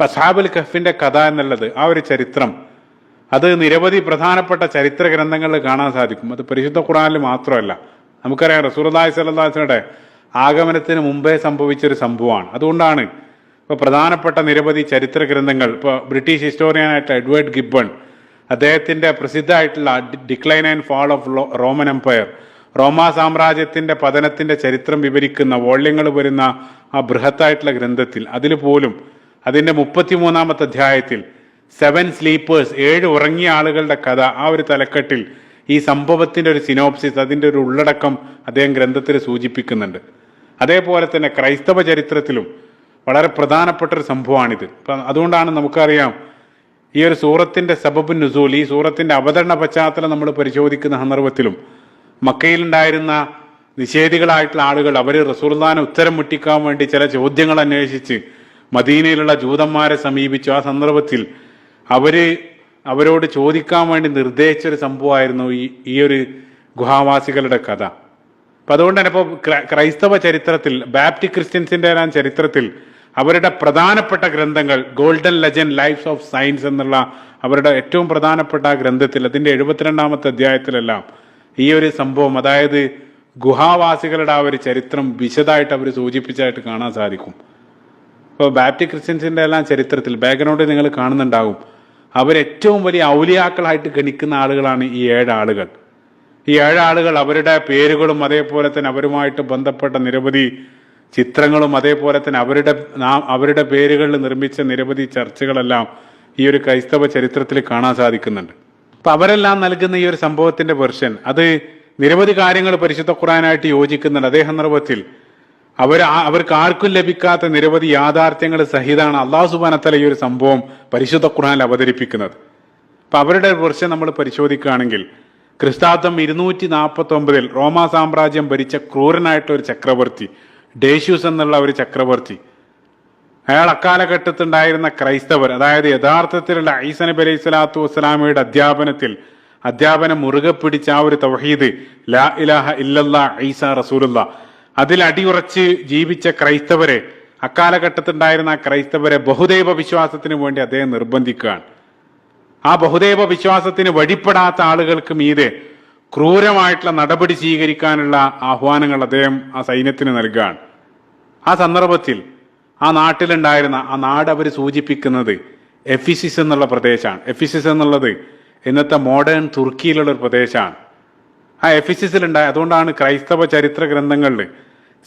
അസാബുൽ കഹഫിന്റെ കഥ എന്നുള്ളത് ആ ഒരു ചരിത്രം. അത് നിരവധി പ്രധാനപ്പെട്ട ചരിത്ര ഗ്രന്ഥങ്ങളിൽ കാണാൻ സാധിക്കും. അത് പരിശുദ്ധ ഖുറാനിൽ മാത്രമല്ല. നമുക്കറിയാം റസൂർദായ് സലദാസിനുടെ ആഗമനത്തിന് മുമ്പേ സംഭവിച്ചൊരു സംഭവമാണ്. അതുകൊണ്ടാണ് ഇപ്പോൾ പ്രധാനപ്പെട്ട നിരവധി ചരിത്ര ഗ്രന്ഥങ്ങൾ ഇപ്പോൾ ബ്രിട്ടീഷ് ഹിസ്റ്റോറിയനായിട്ട് എഡ്വേർഡ് ഗിബൺ അദ്ദേഹത്തിന്റെ പ്രസിദ്ധമായിട്ടുള്ള decline and fall of Roman empire റോമാ സാമ്രാജ്യത്തിന്റെ പതനത്തിന്റെ ചരിത്രം വിവരിക്കുന്ന വോള്യങ്ങൾ വരുന്ന ആ ബൃഹത്തായിട്ടുള്ള ഗ്രന്ഥത്തിൽ അതിൽ പോലും അതിന്റെ മുപ്പത്തിമൂന്നാമത്തെ അധ്യായത്തിൽ സെവൻ സ്ലീപ്പേഴ്സ് ഏഴ് ഉറങ്ങിയ ആളുകളുടെ കഥ ആ ഒരു തലക്കെട്ടിൽ ഈ സംഭവത്തിന്റെ ഒരു സിനോപ്സിസ് അതിന്റെ ഒരു ഉള്ളടക്കം അദ്ദേഹം ഗ്രന്ഥത്തിൽ സൂചിപ്പിക്കുന്നുണ്ട്. അതേപോലെ തന്നെ ക്രൈസ്തവ ചരിത്രത്തിലും വളരെ പ്രധാനപ്പെട്ട ഒരു സംഭവമാണിത് അതുകൊണ്ടാണ് നമുക്കറിയാം ഈ ഒരു സൂറത്തിന്റെ സബബ് നുസൂൽ ഈ സൂറത്തിന്റെ അവതരണ പശ്ചാത്തലം നമ്മൾ പരിശോധിക്കുന്ന സന്ദർഭത്തിലും മക്കയിലുണ്ടായിരുന്ന നിഷേധികളായിട്ടുള്ള ആളുകൾ അവർ റസൂർദാനെ ഉത്തരം മുട്ടിക്കാൻ വേണ്ടി ചില ചോദ്യങ്ങൾ അന്വേഷിച്ച് മദീനയിലുള്ള ജൂതന്മാരെ സമീപിച്ചു. ആ സന്ദർഭത്തിൽ അവർ അവരോട് ചോദിക്കാൻ വേണ്ടി നിർദ്ദേശിച്ചൊരു സംഭവമായിരുന്നു ഈ ഈ ഒരു ഗുഹാവാസികളുടെ കഥ. അപ്പം അതുകൊണ്ട് തന്നെ ഇപ്പോൾ ക്രൈസ്തവ ചരിത്രത്തിൽ ബാപ്റ്റി ക്രിസ്ത്യൻസിന്റെ ചരിത്രത്തിൽ അവരുടെ പ്രധാനപ്പെട്ട ഗ്രന്ഥങ്ങൾ golden legend lives of science എന്നുള്ള അവരുടെ ഏറ്റവും പ്രധാനപ്പെട്ട ഗ്രന്ഥത്തിൽ അതിന്റെ എഴുപത്തിരണ്ടാമത്തെ അധ്യായത്തിലെല്ലാം ഈ ഒരു സംഭവം അതായത് ഗുഹാവാസികളുടെ ആ ഒരു ചരിത്രം വിശദമായിട്ട് അവർ സൂചിപ്പിച്ചായിട്ട് കാണാൻ സാധിക്കും. ഇപ്പോൾ ബാപ്റ്റി ക്രിസ്ത്യൻസിന്റെ എല്ലാം ചരിത്രത്തിൽ ബാക്ക്ഗ്രൗണ്ടിൽ നിങ്ങൾ കാണുന്നുണ്ടാകും അവരേറ്റവും വലിയ ഔലിയാക്കളായിട്ട് ഗണിക്കുന്ന ആളുകളാണ് ഈ ഏഴ് ആളുകൾ. ഈ ഏഴ് ആളുകൾ അവരുടെ പേരുകളും അതേപോലെ തന്നെ അവരുമായിട്ട് ബന്ധപ്പെട്ട നിരവധി ചിത്രങ്ങളും അതേപോലെ തന്നെ അവരുടെ നാം അവരുടെ പേരുകളിൽ നിർമ്മിച്ച നിരവധി ചർച്ചകളെല്ലാം ഈ ഒരു ക്രൈസ്തവ ചരിത്രത്തിൽ കാണാൻ സാധിക്കുന്നുണ്ട്. അപ്പം അവരെല്ലാം നൽകുന്ന ഈ ഒരു സംഭവത്തിന്റെ വെർഷൻ അത് നിരവധി കാര്യങ്ങൾ പരിശുദ്ധ ഖുറാനായിട്ട് യോജിക്കുന്നുണ്ട്. അതേ സന്ദർഭത്തിൽ അവർ അവർക്ക് ആർക്കും ലഭിക്കാത്ത നിരവധി യാഥാർത്ഥ്യങ്ങൾ സഹിതാണ് അള്ളാഹു ഈ ഒരു സംഭവം പരിശുദ്ധ ഖുർആാനിൽ അവതരിപ്പിക്കുന്നത്. അപ്പൊ അവരുടെ വർഷം നമ്മൾ പരിശോധിക്കുകയാണെങ്കിൽ ക്രിസ്താബ്ദം ഇരുന്നൂറ്റി നാൽപ്പത്തി ഒമ്പതിൽ റോമാ സാമ്രാജ്യം ഭരിച്ച ക്രൂരനായിട്ടുള്ള ഒരു ചക്രവർത്തി ഡേഷ്യൂസ് എന്നുള്ള ഒരു ചക്രവർത്തി. അയാൾ അക്കാലഘട്ടത്തുണ്ടായിരുന്ന ക്രൈസ്തവർ അതായത് യഥാർത്ഥത്തിലുള്ള ഐസ നബി അലൈഹി സ്വലാത്തു വസ്സലാമയുടെ അധ്യാപനത്തിൽ അധ്യാപനം മുറുകെ പിടിച്ച ആ ഒരു തവഹീദ് ലാ ഇലാഹ ഇല്ലല്ലാ ഐസ റസൂലുള്ള അതിൽ അടിയുറച്ച് ജീവിച്ച ക്രൈസ്തവരെ അക്കാലഘട്ടത്തുണ്ടായിരുന്ന ആ ക്രൈസ്തവരെ ബഹുദൈവ വിശ്വാസത്തിന് വേണ്ടി അദ്ദേഹം നിർബന്ധിക്കുകയാണ്. ആ ബഹുദൈവ വിശ്വാസത്തിന് വഴിപ്പെടാത്ത ആളുകൾക്ക് മീതെ ക്രൂരമായിട്ടുള്ള നടപടി സ്വീകരിക്കാനുള്ള ആഹ്വാനങ്ങൾ അദ്ദേഹം ആ സൈന്യത്തിന് നൽകുകയാണ്. ആ സന്ദർഭത്തിൽ ആ നാട്ടിലുണ്ടായിരുന്ന ആ നാട് അവർ സൂചിപ്പിക്കുന്നത് എഫിസിസ് എന്നുള്ള പ്രദേശമാണ്. എഫിസിസ് എന്നുള്ളത് ഇന്നത്തെ മോഡേൺ തുർക്കിയിലുള്ള ഒരു പ്രദേശമാണ്. ആ എഫിസിസിലുണ്ടായ അതുകൊണ്ടാണ് ക്രൈസ്തവ ചരിത്ര ഗ്രന്ഥങ്ങളിൽ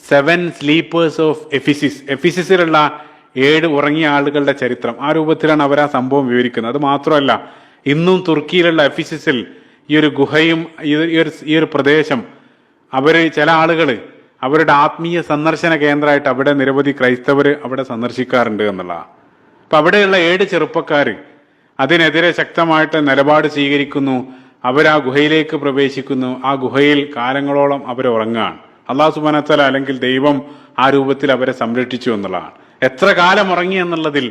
സെവൻ സ്ലീപ്പേഴ്സ് ഓഫ് എഫിസിസ് എഫിസിസിലുള്ള ഏഴ് ഉറങ്ങിയ ആളുകളുടെ ചരിത്രം. ആ രൂപത്തിലാണ് അവർ ആ സംഭവം വിവരിക്കുന്നത്. അത് മാത്രമല്ല ഇന്നും തുർക്കിയിലുള്ള എഫിസിസിൽ ഈ ഒരു ഗുഹയും ഈ ഒരു- ഈ ഒരു പ്രദേശം അവർ ചില ആളുകൾ അവരുടെ ആത്മീയ സന്ദർശന കേന്ദ്രമായിട്ട് അവിടെ നിരവധി ക്രൈസ്തവർ അവിടെ സന്ദർശിക്കാറുണ്ട് എന്നുള്ളതാണ് അപ്പൊ അവിടെയുള്ള ഏഴ് ചെറുപ്പക്കാർ അതിനെതിരെ ശക്തമായിട്ട് നിലപാട് സ്വീകരിക്കുന്നു. അവർ ആ ഗുഹയിലേക്ക് പ്രവേശിക്കുന്നു. ആ ഗുഹയിൽ കാലങ്ങളോളം അവർ ഉറങ്ങുകയാണ് അള്ളാഹു സുബാനത്തല അല്ലെങ്കിൽ ദൈവം ആ രൂപത്തിൽ അവരെ സംരക്ഷിച്ചു എന്നുള്ളതാണ്. എത്ര കാലം ഉറങ്ങി എന്നുള്ളതിൽ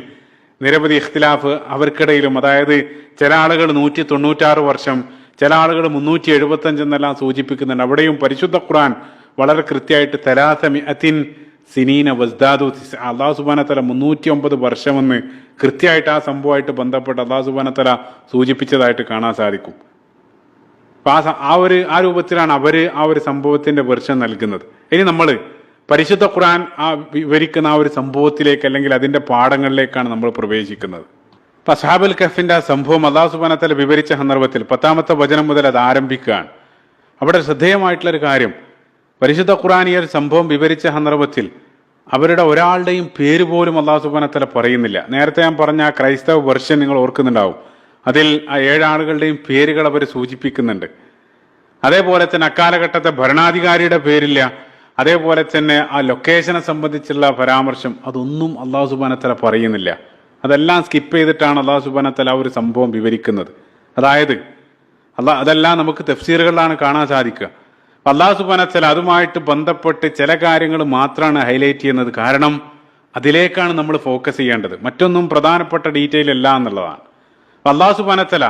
നിരവധി ഇഖ്തിലാഫ് അവർക്കിടയിലും അതായത് ചില ആളുകൾ നൂറ്റി തൊണ്ണൂറ്റാറ് വർഷം ചില ആളുകൾ മുന്നൂറ്റി എഴുപത്തി എന്നെല്ലാം സൂചിപ്പിക്കുന്നുണ്ട്. അവിടെയും പരിശുദ്ധ ഖുർആൻ വളരെ കൃത്യമായിട്ട് തലാസമി അതിൻ സിനീന വസ്ദാദു അള്ളാഹു സുബാനത്തല മുന്നൂറ്റി ഒമ്പത് വർഷമെന്ന് കൃത്യമായിട്ട് ആ സംഭവമായിട്ട് ബന്ധപ്പെട്ട് അള്ളാഹു സുബാനത്തല സൂചിപ്പിച്ചതായിട്ട് കാണാൻ സാധിക്കും. അപ്പൊ ആ ആ ഒരു ആ രൂപത്തിലാണ് അവർ ആ ഒരു സംഭവത്തിന്റെ വെർഷൻ നൽകുന്നത്. ഇനി നമ്മൾ പരിശുദ്ധ ഖുർആൻ ആ വിവരിക്കുന്ന ആ ഒരു സംഭവത്തിലേക്ക് അല്ലെങ്കിൽ അതിന്റെ പാഠങ്ങളിലേക്കാണ് നമ്മൾ പ്രവേശിക്കുന്നത്. അപ്പൊ അസാബുൽ ആ സംഭവം അള്ളാഹു സുബാനത്തല വിവരിച്ച സന്ദർഭത്തിൽ പത്താമത്തെ വചനം മുതൽ അത് ആരംഭിക്കുകയാണ്. അവിടെ ശ്രദ്ധേയമായിട്ടുള്ള ഒരു കാര്യം പരിശുദ്ധ ഖുർആൻ ഈ ഒരു സംഭവം വിവരിച്ച സന്ദർഭത്തിൽ അവരുടെ ഒരാളുടെയും പേര് പോലും അള്ളാഹു സുബാനത്തല പറയുന്നില്ല. നേരത്തെ ഞാൻ പറഞ്ഞ ആ ക്രൈസ്തവ വെർഷൻ നിങ്ങൾ ഓർക്കുന്നുണ്ടാവും. അതിൽ ആ ഏഴാളുകളുടെയും പേരുകൾ അവർ സൂചിപ്പിക്കുന്നുണ്ട്. അതേപോലെ തന്നെ അക്കാലഘട്ടത്തെ ഭരണാധികാരിയുടെ പേരില്ല. അതേപോലെ തന്നെ ആ ലൊക്കേഷനെ സംബന്ധിച്ചുള്ള പരാമർശം അതൊന്നും അള്ളാഹു സുബാനത്തല പറയുന്നില്ല. അതെല്ലാം സ്കിപ്പ് ചെയ്തിട്ടാണ് അള്ളാഹു സുബാനത്തല ഒരു സംഭവം വിവരിക്കുന്നത്. അതായത് അല്ല അതെല്ലാം നമുക്ക് തഫ്സീറുകളിലാണ് കാണാൻ സാധിക്കുക. അള്ളാഹു സുബാനത്തല അതുമായിട്ട് ബന്ധപ്പെട്ട് ചില കാര്യങ്ങൾ മാത്രമാണ് ഹൈലൈറ്റ് ചെയ്യുന്നത്. കാരണം അതിലേക്കാണ് നമ്മൾ ഫോക്കസ് ചെയ്യേണ്ടത്. മറ്റൊന്നും പ്രധാനപ്പെട്ട ഡീറ്റെയിൽ അല്ല എന്നുള്ളതാണ്. അപ്പൊ അള്ളാഹു സുബാനത്തല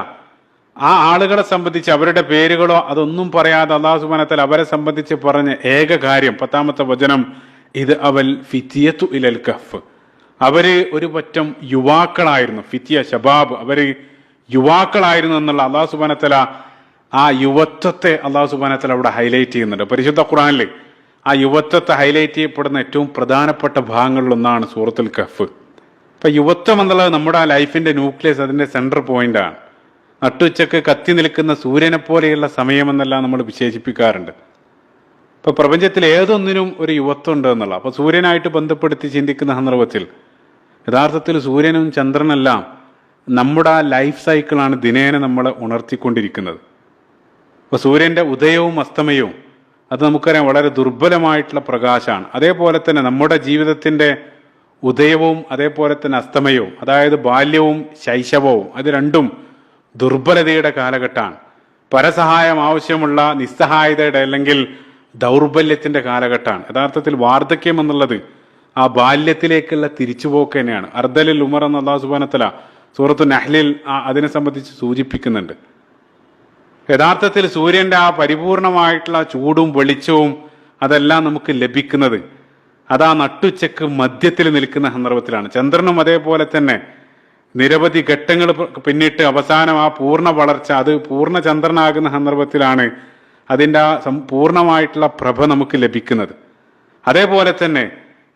ആ ആളുകളെ സംബന്ധിച്ച് അവരുടെ പേരുകളോ അതൊന്നും പറയാതെ അള്ളാഹു സുബാനത്തല അവരെ സംബന്ധിച്ച് പറഞ്ഞ ഏക കാര്യം പത്താമത്തെ വചനം ഇത് അവൽ ഫിത്തിയത്തു ഇലൽ കഫ് അവർ ഒരു പറ്റം യുവാക്കളായിരുന്നു. ഫിത്തിയ ഷബാബ് അവർ യുവാക്കളായിരുന്നു എന്നുള്ള അള്ളാഹു സുബാനത്തല ആ യുവത്വത്തെ അള്ളാഹു സുബാനത്തല അവിടെ ഹൈലൈറ്റ് ചെയ്യുന്നുണ്ട്. പരിശുദ്ധ ഖുറാനിൽ ആ യുവത്വത്തെ ഹൈലൈറ്റ് ചെയ്യപ്പെടുന്ന ഏറ്റവും പ്രധാനപ്പെട്ട ഭാഗങ്ങളിലൊന്നാണ് സൂറത്തുൽ കഫ് ഇപ്പൊ യുവത്വം എന്നുള്ളത് നമ്മുടെ ആ ലൈഫിന്റെ ന്യൂക്ലിയസ് അതിന്റെ സെന്റർ പോയിന്റ് ആണ്. നട്ടുച്ചക്ക് കത്തി നിൽക്കുന്ന സൂര്യനെ പോലെയുള്ള സമയമെന്നെല്ലാം നമ്മൾ വിശേഷിപ്പിക്കാറുണ്ട്. ഇപ്പൊ പ്രപഞ്ചത്തിൽ ഏതൊന്നിനും ഒരു യുവത്വം ഉണ്ട് എന്നുള്ള അപ്പൊ സൂര്യനായിട്ട് ബന്ധപ്പെടുത്തി ചിന്തിക്കുന്ന സന്ദർഭത്തിൽ യഥാർത്ഥത്തിൽ സൂര്യനും ചന്ദ്രനെല്ലാം നമ്മുടെ ആ ലൈഫ് സൈക്കിളാണ് ദിനേന നമ്മളെ ഉണർത്തിക്കൊണ്ടിരിക്കുന്നത്. അപ്പോൾ സൂര്യന്റെ ഉദയവും അസ്തമയവും അത് നമുക്കറിയാം വളരെ ദുർബലമായിട്ടുള്ള പ്രകാശമാണ്. അതേപോലെ തന്നെ നമ്മുടെ ജീവിതത്തിന്റെ ഉദയവും അതേപോലെ തന്നെ അസ്തമയവും അതായത് ബാല്യവും ശൈശവവും അത് രണ്ടും ദുർബലതയുടെ കാലഘട്ടമാണ്. പരസഹായം ആവശ്യമുള്ള നിസ്സഹായതയുടെ അല്ലെങ്കിൽ ദൗർബല്യത്തിന്റെ കാലഘട്ടമാണ്. യഥാർത്ഥത്തിൽ വാർദ്ധക്യം എന്നുള്ളത് ആ ബാല്യത്തിലേക്കുള്ള തിരിച്ചുപോക്ക് തന്നെയാണ്. അർദലിൽ ഉമർ എന്ന അള്ളാഹു സുബാനത്തല സൂറത്തു നഹ്ലിൽ അതിനെ സംബന്ധിച്ച് സൂചിപ്പിക്കുന്നുണ്ട്. യഥാർത്ഥത്തിൽ സൂര്യന്റെ ആ പരിപൂർണമായിട്ടുള്ള ചൂടും വെളിച്ചവും അതെല്ലാം നമുക്ക് ലഭിക്കുന്നത് അതാ നട്ടുച്ചക്ക് മധ്യത്തിൽ നിൽക്കുന്ന സന്ദർഭത്തിലാണ്. ചന്ദ്രനും അതേപോലെ തന്നെ നിരവധി ഘട്ടങ്ങൾ പിന്നിട്ട് അവസാനം ആ പൂർണ വളർച്ച അത് പൂർണ ചന്ദ്രനാകുന്ന സന്ദർഭത്തിലാണ് അതിന്റെ ആ പൂർണമായിട്ടുള്ള പ്രഭ നമുക്ക് ലഭിക്കുന്നത്. അതേപോലെ തന്നെ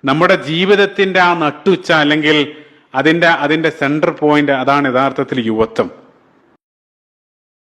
നമ്മുടെ ജീവിതത്തിന്റെ ആ നട്ടുച്ച അല്ലെങ്കിൽ അതിന്റെ അതിന്റെ സെന്റർ പോയിന്റ് അതാണ് യഥാർത്ഥത്തിൽ യുവത്വം.